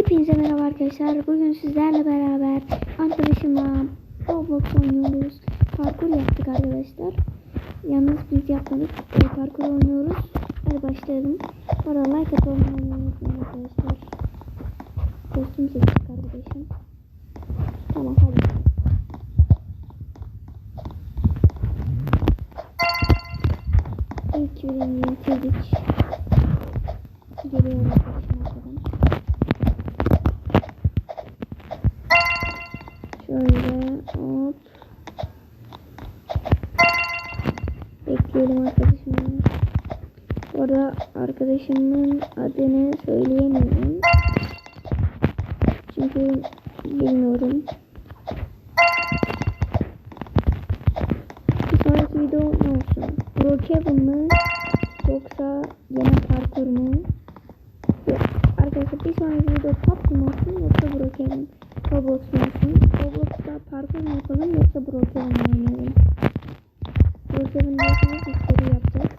Hepinize merhaba arkadaşlar. Bugün sizlerle beraber arkadaşımla Roblox oynuyoruz. Parkur yaptık arkadaşlar. Yalnız biz yapmadık. E, parkur oynuyoruz. Hadi başlayalım. Bana like atıp olmayı unutmayın arkadaşlar. Kostüm seçtik arkadaşım. Tamam hadi. İlk ürünü bitirdik. Geliyorum arkadaşım arkadan. Şöyle hop. Bekleyelim arkadaşımı. Bu arada arkadaşımın adını söyleyemiyorum. Çünkü bilmiyorum. Bir sonraki video ne olsun? Brookhaven mı? Yoksa yine parkur mu? Yok. Arkadaşlar bir sonraki video PUBG mı olsun yoksa Brookhaven? Roblox mu olsun? Roblox'ta parkur mu yapalım yoksa Brookhaven mi oynayalım? Diyorsanız istediği yapacağız.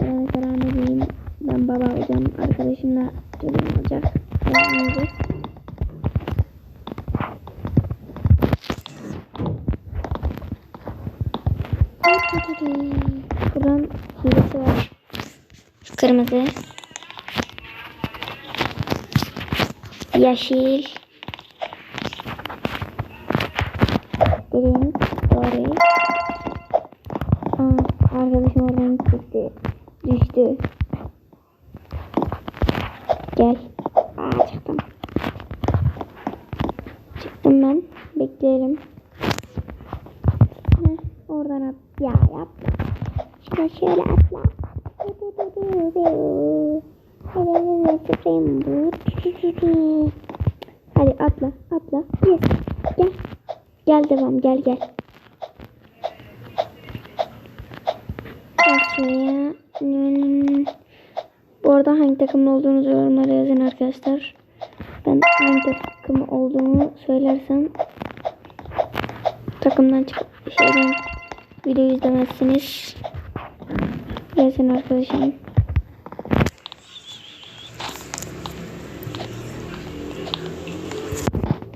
Ben mesela ne diyeyim? Ben baba olacağım. Arkadaşımla çocuğum olacak. Oynayacağız. Buradan hilesi var. Şu kırmızı. Yeşil. Green. Doğru. Arkadaşım oradan çıktı. Düştü. Gel. Aa, çıktım. Çıktım ben. Bekleyelim. Heh, oradan at. Ya yapma. Şuna şöyle atla. Hadi atla atla. Yes. Gel. Gel devam gel gel. Gel şuraya. Hmm. Bu arada hangi takımda olduğunuzu yorumlara yazın arkadaşlar. Ben hangi takım olduğumu söylersem takımdan çık şeyden video izlemezsiniz. Yazın arkadaşım.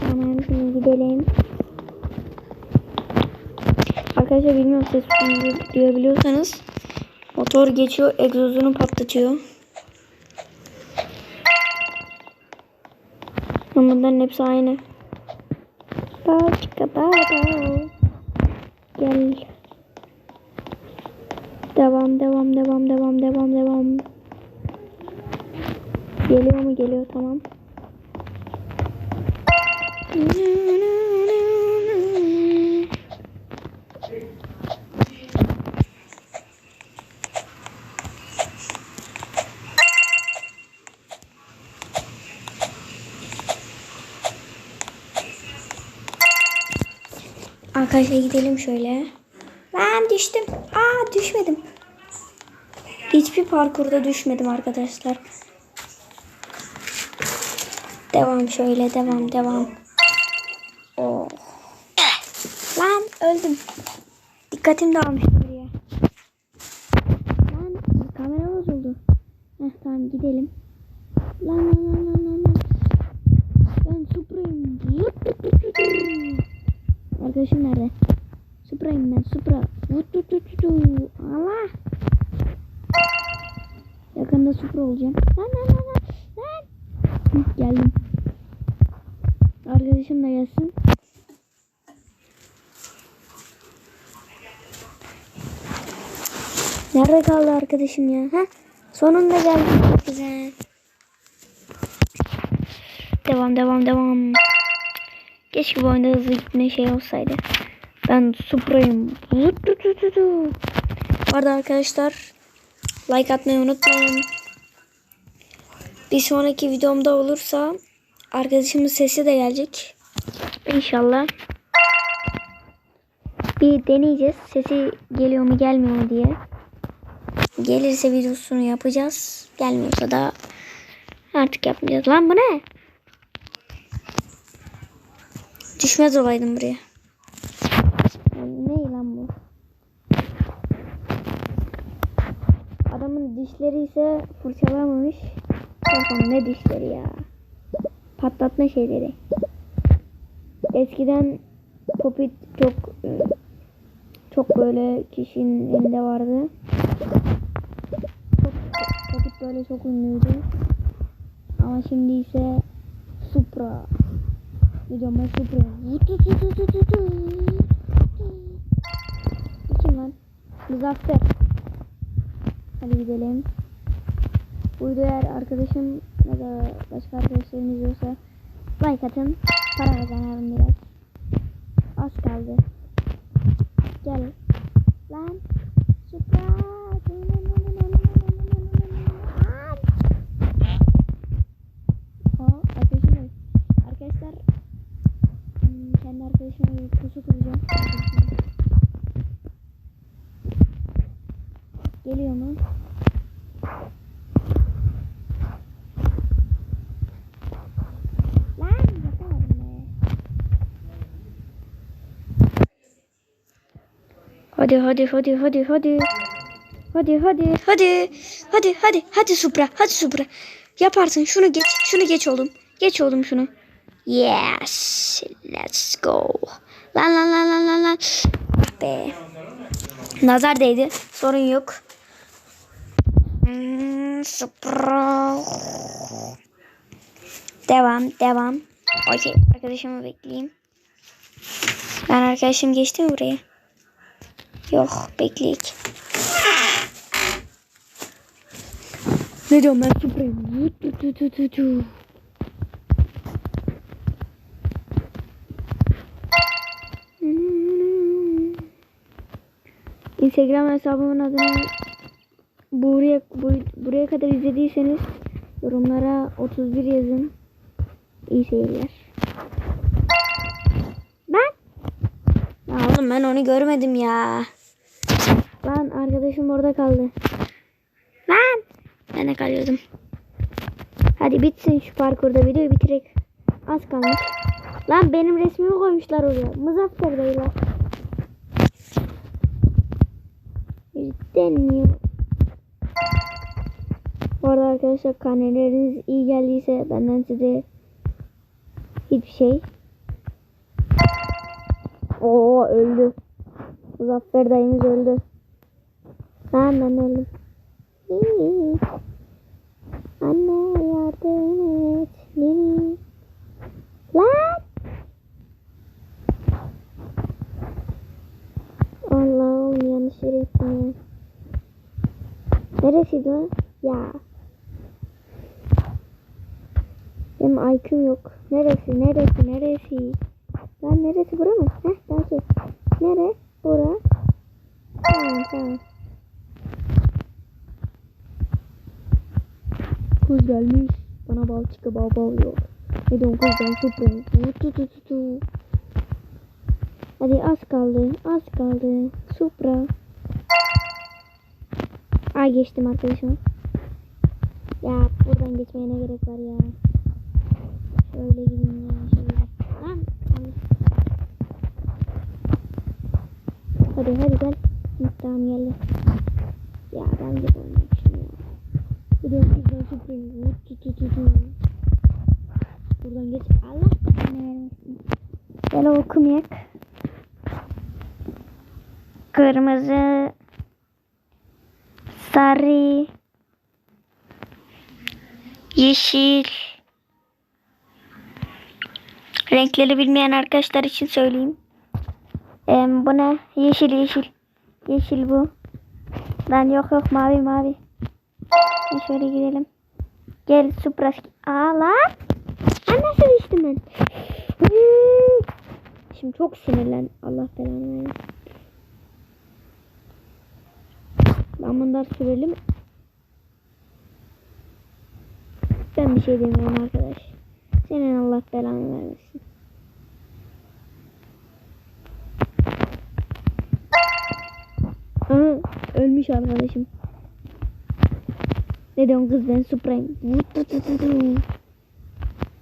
Tamam şimdi gidelim. Arkadaşlar bilmiyorum ses duyabiliyorsanız motor geçiyor egzozunu patlatıyor. Bunların hepsi aynı. Başka baba. Gel. Devam devam devam devam devam devam. Geliyor mu geliyor tamam. Arkadaşlar gidelim şöyle. Ben düştüm. Aa düşmedim. Hiçbir parkurda düşmedim arkadaşlar. Devam şöyle devam devam. Oh. Lan öldüm. Dikkatim dağılmış buraya. Lan kamera bozuldu. Heh tamam gidelim. Lan lan. lan. Arkadaşım nerede? Supra'yım ben Supra. Vut tut tut tut. Allah. Yakında Supra olacağım. Lan lan lan lan. Lan. Geldim. Arkadaşım da gelsin. Nerede kaldı arkadaşım ya? Ha? Sonunda geldi. Çok güzel. Devam devam devam. Keşke bu oyunda hızlı gitme şey olsaydı. Ben Supra'yım. Bu arada arkadaşlar like atmayı unutmayın. Bir sonraki videomda olursa arkadaşımın sesi de gelecek. İnşallah. Bir deneyeceğiz. Sesi geliyor mu gelmiyor mu diye. Gelirse videosunu yapacağız. Gelmiyorsa da artık yapmayacağız. Lan bu ne? Düşmez olaydım buraya. Ne lan bu? Adamın dişleri ise fırçalamamış. Bakalım ne dişleri ya. patlatma şeyleri. Eskiden Popit çok çok böyle kişinin elinde vardı. Çok, Popit böyle çok ünlüydü. Ama şimdi ise Supra. Ne diyorum ben Supra. Bu Kim lan? Muzaffer. Hadi gidelim. Videoyu eğer arkadaşım ya da başka arkadaşlarım izliyorsa like atın. Para kazanalım biraz. Az kaldı. Gel. Lan. Hadi hadi hadi hadi hadi. Hadi hadi hadi. Hadi hadi hadi Supra. Hadi Supra. Yaparsın. Şunu geç. Şunu geç oğlum. Geç oğlum şunu. Yes. Let's go. Lan lan lan lan lan lan. Ah Be. Nazar değdi. Sorun yok. Hmm, Supra. Devam, devam. Okey, arkadaşımı bekleyeyim. Ben arkadaşım geçti mi buraya? Yok, bekleyek. Ne diyorum ben tu. Instagram hesabımın adını buraya bu- buraya kadar izlediyseniz yorumlara 31 yazın. İyi seyirler. Oğlum ben onu görmedim ya. Lan arkadaşım orada kaldı. Lan. Ben de kalıyordum. Hadi bitsin şu parkurda videoyu bitirek. Az kalmış. Lan benim resmimi koymuşlar oraya. Muzaffer beyler. Deniyor. Bu arada arkadaşlar karneleriniz iyi geldiyse benden size hiçbir şey. Oo öldü. Muzaffer dayımız öldü. Ben ben öldüm. Anne yardım et. Nini. Lan. Allah'ım yanlış yere gittim ya. Neresiydi? Ya. Benim IQ'm yok. Neresi? Neresi? Neresi? Lan neresi? Bura mı? Heh takip. Nere? Bura. Tamam tamam. Kuz gelmiş. Bana bal çıkı bal bal yok. Ne diyorsun kuz ben suprayım. Tu tu tu tu. Hadi az kaldı. Az kaldı. Supra. Ay geçtim arkadaşım. Ya buradan geçmeye ne gerek var ya. Şöyle gideyim ya. Şöyle. Lan. yanlış. Hadi hadi gel. Tamam geldi. Ya ben de buradan süpüreyim. Tu tu tu tu. Buradan geç. Allah belanı vermesin. Gel okumayak. Kırmızı. Sarı. Yeşil. Renkleri bilmeyen arkadaşlar için söyleyeyim. Em, bu ne? Yeşil yeşil. Yeşil bu. Lan yok yok mavi mavi. E, şöyle gidelim. Gel Supra. Aa lan. Ben nasıl düştüm ben? Şimdi çok sinirlen. Allah belanı versin. Ben bunları sürelim. Ben bir şey demiyorum arkadaş. Senin Allah belanı vermesin. Aha, ölmüş arkadaşım. Ne diyorsun kız ben Supreme.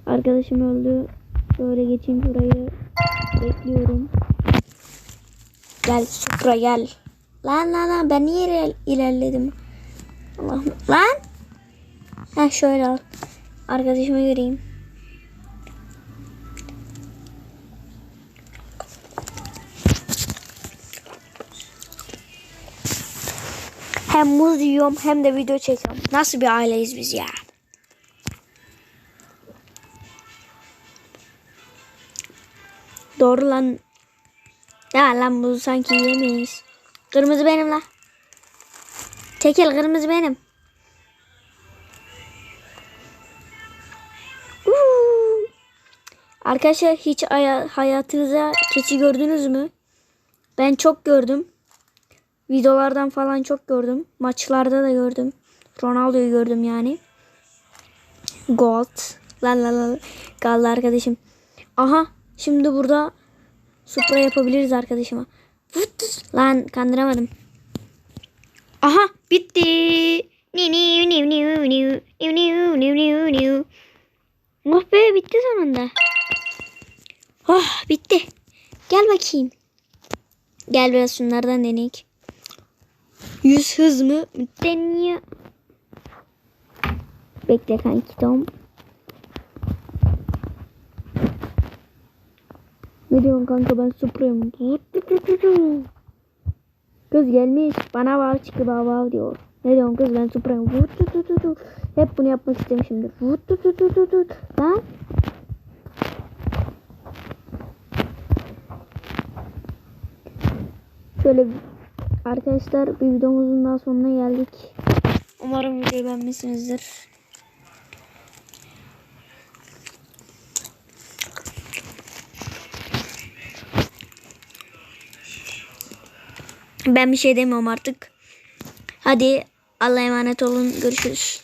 Arkadaşım öldü. Böyle geçeyim şurayı. Bekliyorum. Gel Supra gel. Lan lan lan ben niye iler- ilerledim? Allah'ım. Lan. Ha şöyle al. Arkadaşımı göreyim. Hem muz yiyorum hem de video çekiyorum. Nasıl bir aileyiz biz ya? Doğru lan. Ya lan bu sanki yemeyiz. Kırmızı benim la. Çekil kırmızı benim. Uuu. Arkadaşlar hiç aya- hayatınızda keçi gördünüz mü? Ben çok gördüm videolardan falan çok gördüm. Maçlarda da gördüm. Ronaldo'yu gördüm yani. Gold. Lan lan lan. Gallı arkadaşım. Aha. Şimdi burada supra yapabiliriz arkadaşıma. Vut. Lan kandıramadım. Aha. Bitti. Niu niu niu niu niu niu niu niu niu niu. Oh be bitti sonunda. Oh bitti. Gel bakayım. Gel biraz şunlardan denek. 100 hız mı? Deniyor. Bekle kanki tamam. Ne diyorsun kanka ben sıfırım. Kız gelmiş bana vav çıkı vav vav diyor. Ne diyorsun kız ben sıfırım. Hep bunu yapmak istemişimdir. Ha? Şöyle arkadaşlar bir videomuzun daha sonuna geldik. Umarım videoyu beğenmişsinizdir. Ben bir şey demiyorum artık. Hadi Allah'a emanet olun. Görüşürüz.